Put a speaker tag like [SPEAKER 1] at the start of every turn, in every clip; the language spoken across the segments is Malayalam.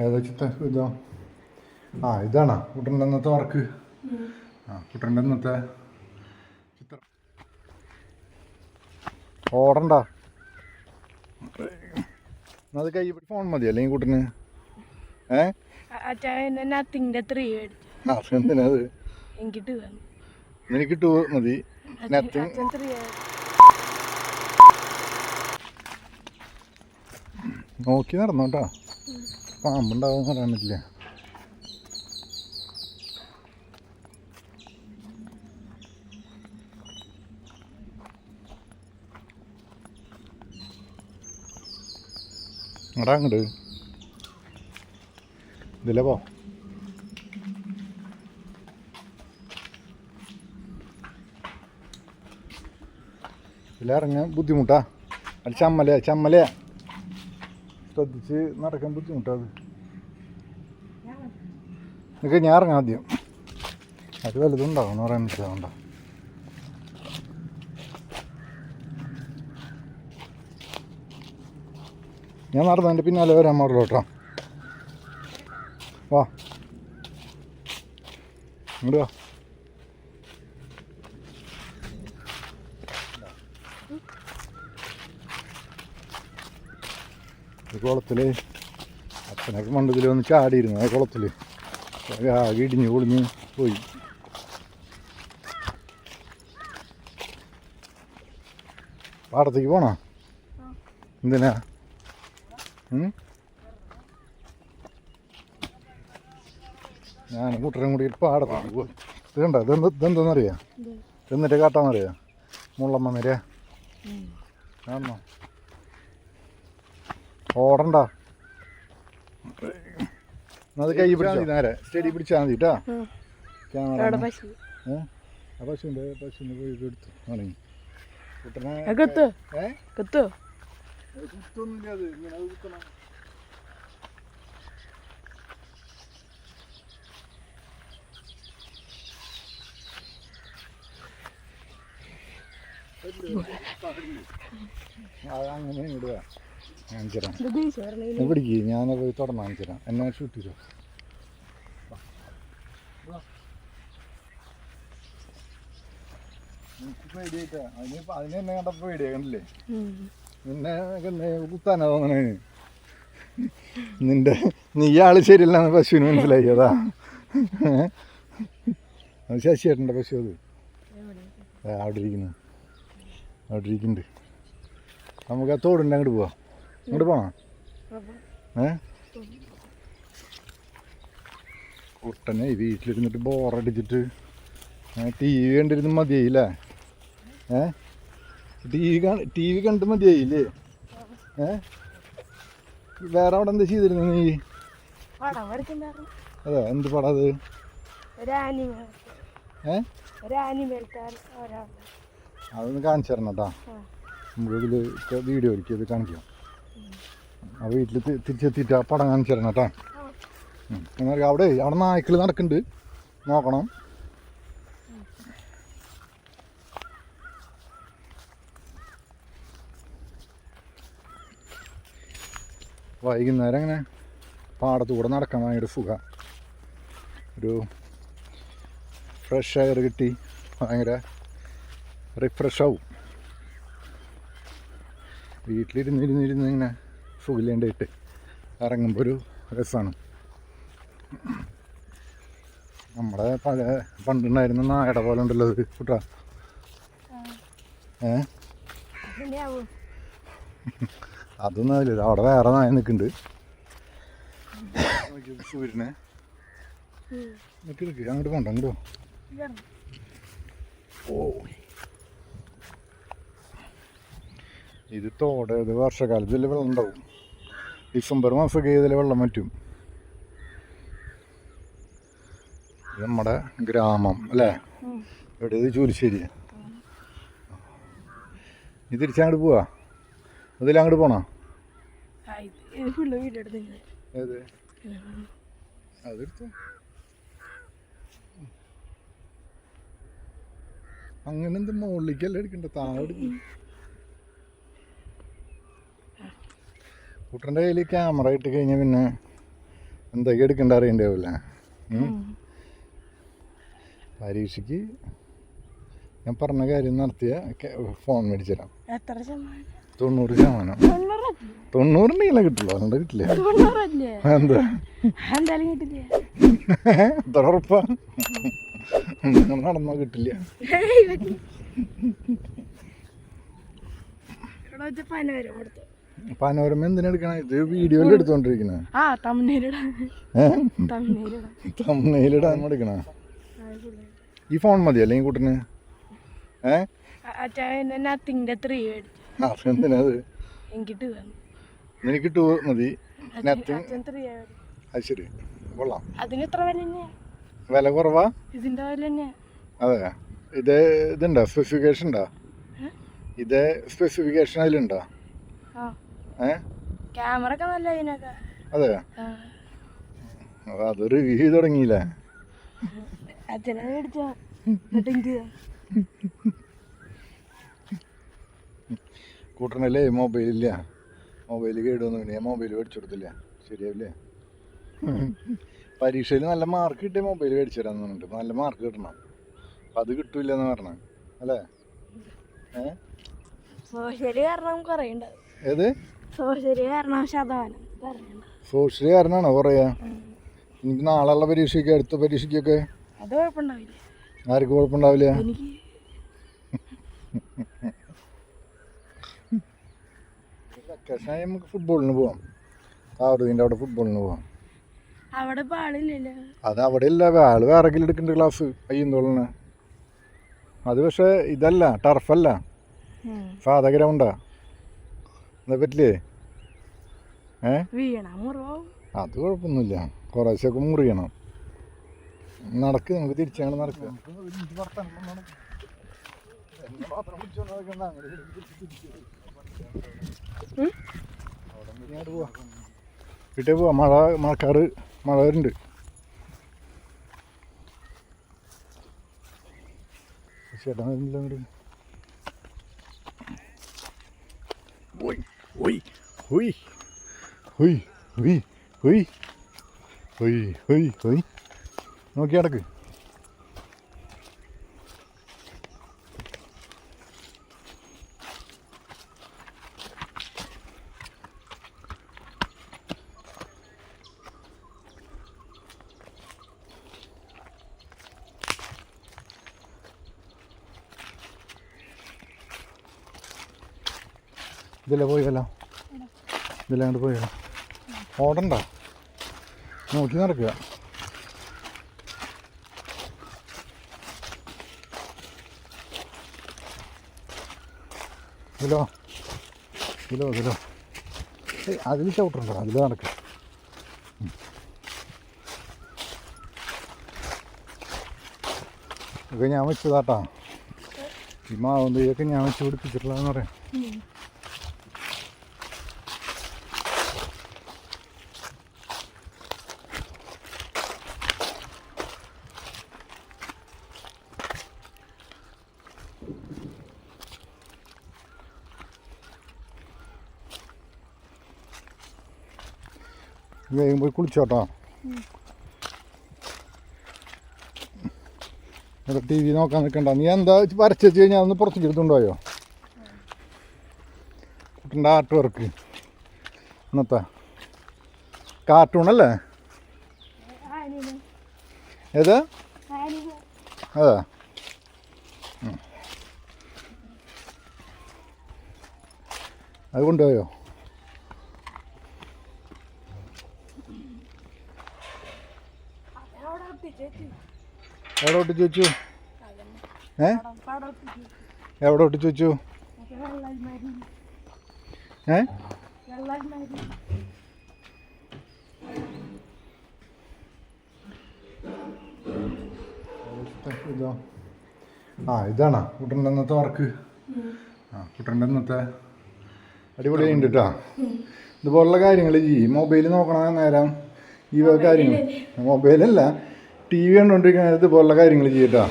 [SPEAKER 1] ഏതാ ചിത്ത ഇതോ. ആ ഇതാണോ കുട്ടന്റെ ഇന്നത്തെ വർക്ക്. ആ കുട്ടന്റെ ഇന്നത്തെ ചിത്രം. ഓടണ്ട. അത് കൈ ഫോൺ മതി അല്ലെങ്കിൽ കുട്ടന്. ഏ? നിനക്ക് ടൂ മതി. നോക്കി നടന്നോട്ടാ. പാമ്പുണ്ടാവും പറയാൻ പറ്റില്ല. എടാ അങ്ങോട്ട് പോ. ഇതിലിറങ്ങാൻ ബുദ്ധിമുട്ടാ. അത് ചമ്മലയാ ചമ്മലയാ ശ്രദ്ധിച്ച് നടക്കാൻ ബുദ്ധിമുട്ടാ അത് ഞാറങ്ങാം ആദ്യം. അത് വലുതുണ്ടാവും എന്ന് പറയാൻ പറ്റില്ല ഞാൻ നടന്നതിന്റെ പിന്നാലെ വരാൻ പാടുള്ളൂ കേട്ടോ. വാ. ഇങ്ങോട്ട് വാ. കുളത്തിൽ അച്ഛനൊക്കെ മണ്ടത്തിൽ വന്ന് ചാടിയിരുന്നു ആ കുളത്തിൽ ഇടിഞ്ഞു പൊളിഞ്ഞ് പോയി. പാടത്തേക്ക് പോണോ? എന്തിനാ? ഞാൻ കൂട്ടരും കൂടി പാടത്തേക്ക് പോയി. ഇത് കണ്ടോ? ഇതെന്ത് ഇതെന്തെന്നറിയാം? തിന്നിട്ട് കാട്ടാന്നറിയാം? മുള്ളമ്മ നിര ഓടണ്ട. അത് കൈ പിടിച്ചാൽ മതി നേരെ. സ്റ്റഡി പിടിച്ചാൽ മതി കേട്ടോ ക്യാമറ
[SPEAKER 2] അവിടെ പശു.
[SPEAKER 1] ഏ? ആ പശുവിന്റെ പശുവിന്റെ പോയി എടുത്തു. ആണെങ്കിൽ കുട്ടനെ
[SPEAKER 2] കത്ത്.
[SPEAKER 1] കുത്തൊന്നുമില്ല അത് ഇങ്ങനെ കുത്തണം. അങ്ങനെ ഇടുക കാണിച്ചു തരാം
[SPEAKER 2] ഇത് ദേശം പറഞ്ഞില്ല
[SPEAKER 1] നീ പിടിക്ക് ഞാൻ പോയി തുറന്ന് കാണിച്ചു തരാം എന്നെ ഷൂട്ട് ചെയ്തോ? പേടിയായിട്ടാ അതിന് അതിന് എന്നെ നിന്നെ ഒക്കെ കുത്താനാ തോന്നണേ. നിന്റെ നീ ആൾ ശരിയല്ലാന്ന് പശുവിന് മനസ്സിലായി അതാ. അത് ശശിയേട്ടന്റെ പശു അത്. അവിടെ ഇരിക്കുന്നു. അവിടെ ഇരിക്കുന്നുണ്ട്. നമുക്ക് ആ തോടുണ്ട് അങ്ങോട്ട് പോവാം. അങ്ങോട്ട് പോണോ? ഏ? കുട്ടനെ വീട്ടിലിരുന്നിട്ട് ബോറടിച്ചിട്ട് ടി വി കണ്ടിരുന്ന് മതിയായില്ലേ? ഏ? ടി വി ടി വി കണ്ട് മതിയായില്ലേ? ഏ? വേറെ അവിടെ എന്താ ചെയ്തിരുന്നു നീ? അതെ എന്ത് പടാ അത്? അതൊന്ന് കാണിച്ചു തരണം കേട്ടാ. ഇതിൽ വീഡിയോ ഒരുക്കി ഇത് കാണിക്കാം. ആ വീട്ടിൽ തിരിച്ചെത്തിയിട്ട് ആ പടം കാണിച്ചു കേട്ടോ. എന്നാൽ അവിടെ അവിടെ നായ്ക്കൾ നടക്കുന്നുണ്ട്. നോക്കണം. വൈകുന്നേരം അങ്ങനെ പാടത്തൂടെ നടക്കാൻ ഭയങ്കര സുഖ. ഒരു ഫ്രഷ് എയർ കിട്ടി. ഭയങ്കര റിഫ്രഷ് ആവും. വീട്ടിലിരുന്ന് ഇരുന്ന് ഇരുന്ന് ഇങ്ങനെ സുഖില്ലേണ്ടായിട്ട് ഇറങ്ങുമ്പോൾ ഒരു രസമാണ്. നമ്മുടെ പഴയ പണ്ടുണ്ടായിരുന്ന നായട പോലെ ഉണ്ടല്ലോ അത് കുട്ടാ. ഏ? അതൊന്നും അതില്ല അവിടെ വേറെ നായ നിൽക്കുന്നുണ്ട്. സൂര്യനെ. നിൽക്കി നിൽക്കി അങ്ങോട്ട് പോണ്ട അങ്ങോട്ടോ ഓ. ഇത് തോട് ഇത് വർഷകാലത്ത് വെള്ളം ഉണ്ടാവും ഡിസംബർ മാസമൊക്കെ ഇതിൽ വെള്ളം പറ്റും നമ്മുടെ ഗ്രാമം അല്ലേ? ഇവിടെ ഇത് ചൂരിശ്ശേരി. ഇത് തിരിച്ചങ്ങോട്ട് പോവാ? അതിലങ്ങോട്ട് പോണോ?
[SPEAKER 2] ഇത് മുകളിലേക്കല്ലേ വീഡിയോ എടുത്തിട്ടുണ്ട്
[SPEAKER 1] ഏത്? അതെടുത്തു. അങ്ങനെ എന്ത് മുകളിലേക്കല്ല എടുക്കണ്ട? താഴെ എടുക്കും. കുട്ടന്റെ കയ്യിൽ ക്യാമറ ഇട്ട് കഴിഞ്ഞാൽ പിന്നെ എന്തൊക്കെ എടുക്കണ്ട അറിയണ്ടാവില്ല പരീക്ഷയ്ക്ക് ഞാൻ പറഞ്ഞ കാര്യം നടത്തിയ ഫോൺ മേടിച്ചു തരാം
[SPEAKER 2] എത്ര ശതമാനം?
[SPEAKER 1] തൊണ്ണൂറ് ശതമാനം. തൊണ്ണൂറിന്റെ കിട്ടുള്ളൂ അതുകൊണ്ട് കിട്ടില്ല. എന്താ? എത്ര ഉറപ്പാ? നടന്നോ കിട്ടില്ല.
[SPEAKER 2] പനവരം കൊടുത്തു.
[SPEAKER 1] പനോരമ എന്തിനെടുക്കണ ഇത് വീഡിയോയിൽ എടുത്തോണ്ടിരിക്കണേ.
[SPEAKER 2] ആ
[SPEAKER 1] തമിഴിലിടാൻ എടുക്കണ. ഈ ഫോൺ മതി അല്ലെങ്കിൽ കൂട്ടിന്? എനിക്ക് ടൂ മതി. അത് ശരി. കൊള്ളാം.
[SPEAKER 2] വില
[SPEAKER 1] കുറവാ? അതെ. ഇത് ഇതുണ്ടോ? സ്പെസിഫിക്കേഷൻ ഉണ്ടോ? ഇത് സ്പെസിഫിക്കേഷൻ അതിലുണ്ടോ?
[SPEAKER 2] ക്യാമറ ഒക്കെ നല്ല ഇതിനൊക്കെ.
[SPEAKER 1] അതെ?
[SPEAKER 2] ആ.
[SPEAKER 1] അപ്പൊ അത് റിവ്യൂ തുടങ്ങിയില്ലേ?
[SPEAKER 2] അച്ഛനെ മേടിച്ച.
[SPEAKER 1] കൂട്ടണല്ലേ മൊബൈലില്ല. മൊബൈൽ കേടുവന്നു. ഞാൻ മൊബൈൽ മേടിച്ചു കൊടുത്തില്ല. ശരിയാവില്ലേ? പരീക്ഷയിൽ നല്ല മാർക്ക് കിട്ടിയ മൊബൈൽ മേടിച്ചു തരാന്ന് പറഞ്ഞിട്ട്. നല്ല മാർക്ക് കിട്ടണം. അപ്പം അത് കിട്ടൂല എന്ന് പറഞ്ഞ. അല്ലേ? ഏ?
[SPEAKER 2] സോഷ്യൽ കാരണം കുറേ
[SPEAKER 1] ഏത്?
[SPEAKER 2] സോഷ്യൽ കാരണം ശതമാനം.
[SPEAKER 1] സോഷ്യൽ കാരനാണോ പറയാ? എനിക്ക് നാളെയുള്ള പരീക്ഷയ്ക്ക് അടുത്ത പരീക്ഷയ്ക്കൊക്കെ?
[SPEAKER 2] അത് കുഴപ്പമുണ്ടാവില്ല.
[SPEAKER 1] ആർക്കും കുഴപ്പമുണ്ടാവില്ല?
[SPEAKER 2] എനിക്ക്
[SPEAKER 1] വെക്കേഷനായി നമുക്ക് ഫുട്ബോളിന് പോവാം. കാറുതിന്റെ അവിടെ ഫുട്ബോളിന് പോവാം.
[SPEAKER 2] അവിടെ
[SPEAKER 1] അത് അവിടെ ഇല്ല. ആൾ വേറെ എടുക്കണ്ട ക്ലാസ് അയ്യന്തോളിന് അത് പക്ഷേ ഇതല്ല ടർഫല്ല സാധാ ഗ്രൗണ്ടാ എന്താ പറ്റില്ലേ? ഏ? അത് കുഴപ്പമൊന്നുമില്ല. കുറേശ്ശൊക്കെ മുറിയണം. നടക്ക് നമുക്ക് തിരിച്ചാണ് നടക്കുക? വീട്ടിൽ പോവാ. മഴ മഴക്കാറ് മഴ വരുന്നുണ്ട്. ചേട്ടാ Ui, ui, ui, ui, ui, ui, ui, ui. നോക്കി കിടക്ക് ഇതിലെ പോയല്ലോ ഇതിലെ അങ്ങോട്ട് പോയി ഓടണ്ട. നോക്കി നടക്കുക. ഇതിലോ? ഇതിലോ ഇതിലോ? അതിൽ ചവിട്ടുണ്ടോ. അതിൽ നടക്കുക ഇതൊക്കെ ഞാൻ വെച്ചതാട്ടാ. ഈ ഇതൊക്കെ ഞാൻ വെച്ച് പിടിപ്പിച്ചിട്ടുള്ളതെന്ന് പറയാം. വേഗം പോയി കുളിച്ചോട്ടോ. ഇവിടെ ടി വി നോക്കാൻ നിൽക്കണ്ട. നീ എന്താ വരച്ച് വെച്ച് കഴിഞ്ഞാൽ ഒന്ന് പുറത്തേക്ക് എടുത്തുകൊണ്ടുപോയോ കുട്ടന്റെ ആർട്ട് വർക്ക് ഇന്നത്തെ കാർട്ടൂണല്ലേ ഏത്? അതാ. അത് കൊണ്ടുപോയോ
[SPEAKER 2] അവിടെ ഒട്ടിച്ചേച്ച്
[SPEAKER 1] എവിടെ ഒട്ടിച്ച് വെച്ചു? ഏ? എവിടെ ഒട്ടിച്ച് വെച്ചു? ഏ? ഇതോ. ആ ഇതാണ് കുട്ടന്റെ അന്നത്തെ വർക്ക്. ആ കുട്ടന്റെ ഇന്നത്തെ അടിപൊളിയുണ്ട് കേട്ടോ ഇതുപോലുള്ള കാര്യങ്ങൾ ഈ മൊബൈൽ നോക്കണ നേരം. ഈ കാര്യങ്ങൾ. മൊബൈലല്ല. ടി വി കണ്ടുകൊണ്ടിരിക്കുന്ന നേരത്ത് ഇതുപോലുള്ള കാര്യങ്ങൾ ചെയ്യട്ടോ.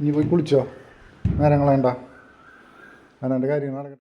[SPEAKER 1] നീ പോയി കുളിച്ചോ? നേരങ്ങളേണ്ട അങ്ങനെ കാര്യങ്ങൾ നടക്കട്ടെ.